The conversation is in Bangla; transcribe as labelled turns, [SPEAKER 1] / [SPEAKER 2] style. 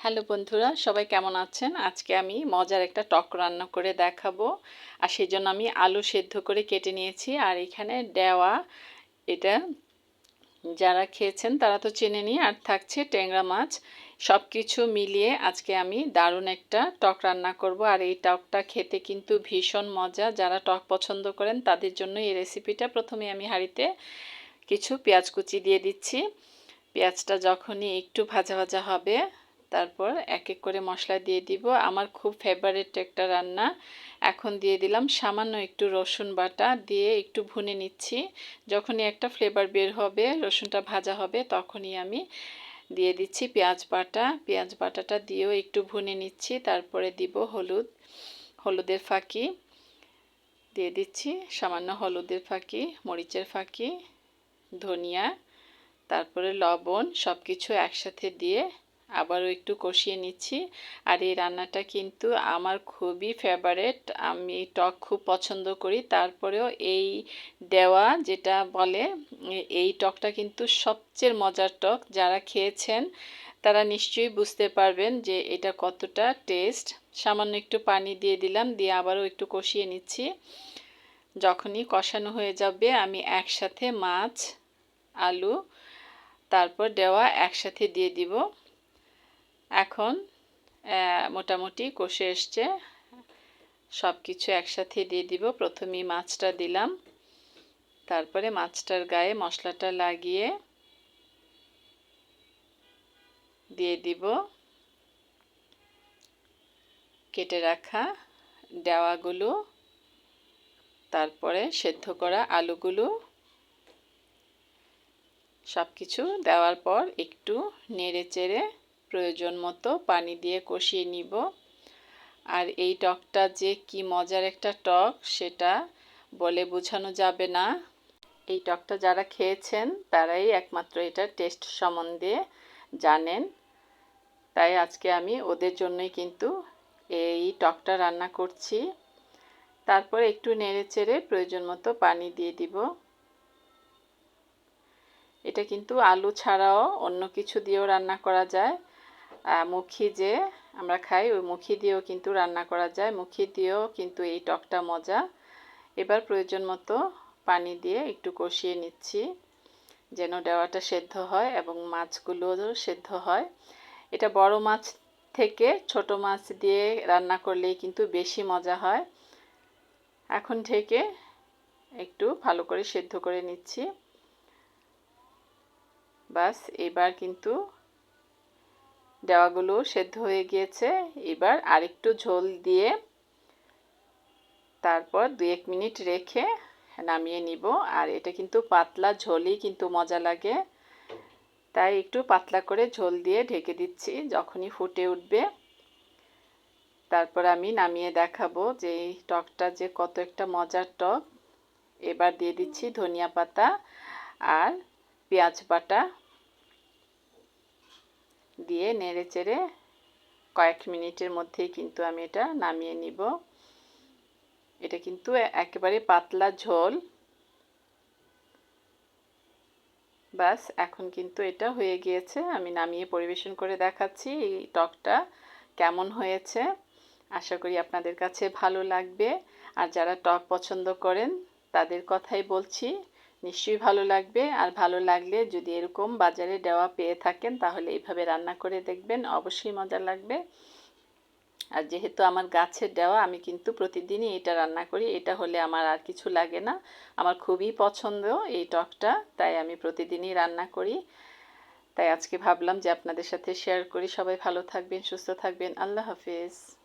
[SPEAKER 1] হ্যালো বন্ধুরা, সবাই কেমন আছেন? আজকে আমি মজার একটা টক রান্না করে দেখাবো। আর সেই জন্য আমি আলু সেদ্ধ করে কেটে নিয়েছি। আর এখানে দেওয়া এটা যারা খেয়েছেন তারা তো চেনে নিই আর থাকছে ট্যাংরা মাছ। সব কিছু মিলিয়ে আজকে আমি দারুণ একটা টক রান্না করব। আর এই টকটা খেতে কিন্তু ভীষণ মজা। যারা টক পছন্দ করেন তাদের জন্য এই রেসিপিটা প্রথমে আমি হাঁড়িতে কিছু পেঁয়াজ কুচি দিয়ে দিচ্ছি। পেঁয়াজটা যখনই একটু ভাজা ভাজা হবে তারপর এক এক করে মশলা দিয়ে দিব। আমার খুব ফেভারিট একটা রান্না। এখন দিয়ে দিলাম সামান্য একটু রসুন বাটা দিয়ে একটু ভুনে নিচ্ছি। যখনই একটা ফ্লেভার বের হবে, রসুনটা ভাজা হবে, তখনই আমি দিয়ে দিচ্ছি পেঁয়াজ বাটা। পেঁয়াজ বাটাটা দিয়েও একটু ভুনে নিচ্ছি, তারপরে দিব হলুদ, হলুদের ফাঁকি। দিয়ে দিচ্ছি সামান্য হলুদের ফাঁকি, মরিচের ফাঁকি, ধনিয়া, তারপরে লবণ সব কিছু একসাথে দিয়ে আবারও একটু কষিয়ে নিচ্ছি। আর এই রান্নাটা কিন্তু আমার খুবই ফেভারেট আমি টক খুব পছন্দ করি। তারপরেও এই দেওয়া যেটা বলে, এই টকটা কিন্তু সবচেয়ে মজার টক। যারা খেয়েছেন, তারা নিশ্চয়ই বুঝতে পারবেন যে এটা কতটা টেস্ট সামান্য একটু পানি দিয়ে দিলাম, দিয়ে আবারও একটু কষিয়ে নিচ্ছি। যখনই কষানো হয়ে যাবে, আমি একসাথে মাছ, আলু, তারপর দেওয়া একসাথে দিয়ে দিব। এখন মোটামুটি কষে এসছে। সব কিছু একসাথে দিয়ে দিব। প্রথমেই মাছটা দিলাম। তারপরে মাছটার গায়ে মশলাটা লাগিয়ে দিয়ে দিব। কেটে রাখা দেওয়াগুলো, তারপরে সেদ্ধ করা আলুগুলো। সব কিছু দেওয়ার পর একটু নেড়ে চেড়ে প্রয়োজন মতো পানি দিয়ে কষিয়ে নিব। আর এই টকটা যে কি মজার একটা টক, সেটা বলে বোঝানো যাবে না। এই টকটা যারা খেয়েছেন, তারাই একমাত্র এটার টেস্ট সম্বন্ধে জানেন। তাই আজকে আমি ওদের জন্যই কিন্তু এই টকটা রান্না করছি। তারপর একটু নেড়ে চেড়ে প্রয়োজন মতো পানি দিয়ে দিব। এটা কিন্তু আলু ছাড়াও অন্য কিছু দিয়েও রান্না করা যায়। মুখি যে আমরা খাই, ওই মুখি দিয়েও কিন্তু রান্না করা যায়। মুখি দিয়েও কিন্তু এই টকটা মজা। এবার প্রয়োজন মতো পানি দিয়ে একটু কষিয়ে নিচ্ছি যেন ডেওয়াটা সেদ্ধ হয় এবং মাছগুলোও সেদ্ধ হয়। এটা বড় মাছ থেকে ছোট মাছ দিয়ে রান্না করলেই কিন্তু বেশি মজা হয়। এখন থেকে একটু ভালো করে সেদ্ধ করে নিচ্ছি। বাস, এবার কিন্তু দেওয়াগুলো সেদ্ধ হয়ে গিয়েছে। এবার আরেকটু ঝোল দিয়ে তারপর দু এক মিনিট রেখে নামিয়ে নিব। আর এটা কিন্তু পাতলা ঝোলই কিন্তু মজা লাগে। তাই একটু পাতলা করে ঝোল দিয়ে ঢেকে দিচ্ছি যখনই ফুটে উঠবে। তারপর আমি নামিয়ে দেখাবো যে এই টকটা যে কত একটা মজার টক। এবার দিয়ে দিচ্ছি ধনিয়া পাতা আর পেঁয়াজ বাটা। দিয়ে নেড়ে চেড়ে কয়েক মিনিটের মধ্যেই কিন্তু আমি এটা নামিয়ে নিব। এটা কিন্তু একেবারে পাতলা ঝোল। বাস এখন কিন্তু এটা হয়ে গিয়েছে। আমি নামিয়ে পরিবেশন করে দেখাচ্ছি এই টকটা কেমন হয়েছে। আশা করি আপনাদের কাছে ভালো লাগবে। আর যারা টক পছন্দ করেন, তাদের কথাই বলছি। নিশ্চয়ই ভালো লাগবে। আর ভালো লাগলে যদি এরকম বাজারে দেওয়া পেয়ে থাকেন, তাহলে এইভাবে রান্না করে দেখবেন, অবশ্যই মজা লাগবে। আর যেহেতু আমার গাছের দেওয়া, আমি কিন্তু প্রতিদিনই এটা রান্না করি, এটা হলে আমার আর কিছু লাগে না। আমার খুবই পছন্দ এই টকটা, তাই আমি প্রতিদিনই রান্না করি। তাই আজকে ভাবলাম যে আপনাদের সাথে শেয়ার করি। সবাই ভালো থাকবেন, সুস্থ থাকবেন। আল্লাহ হাফিজ।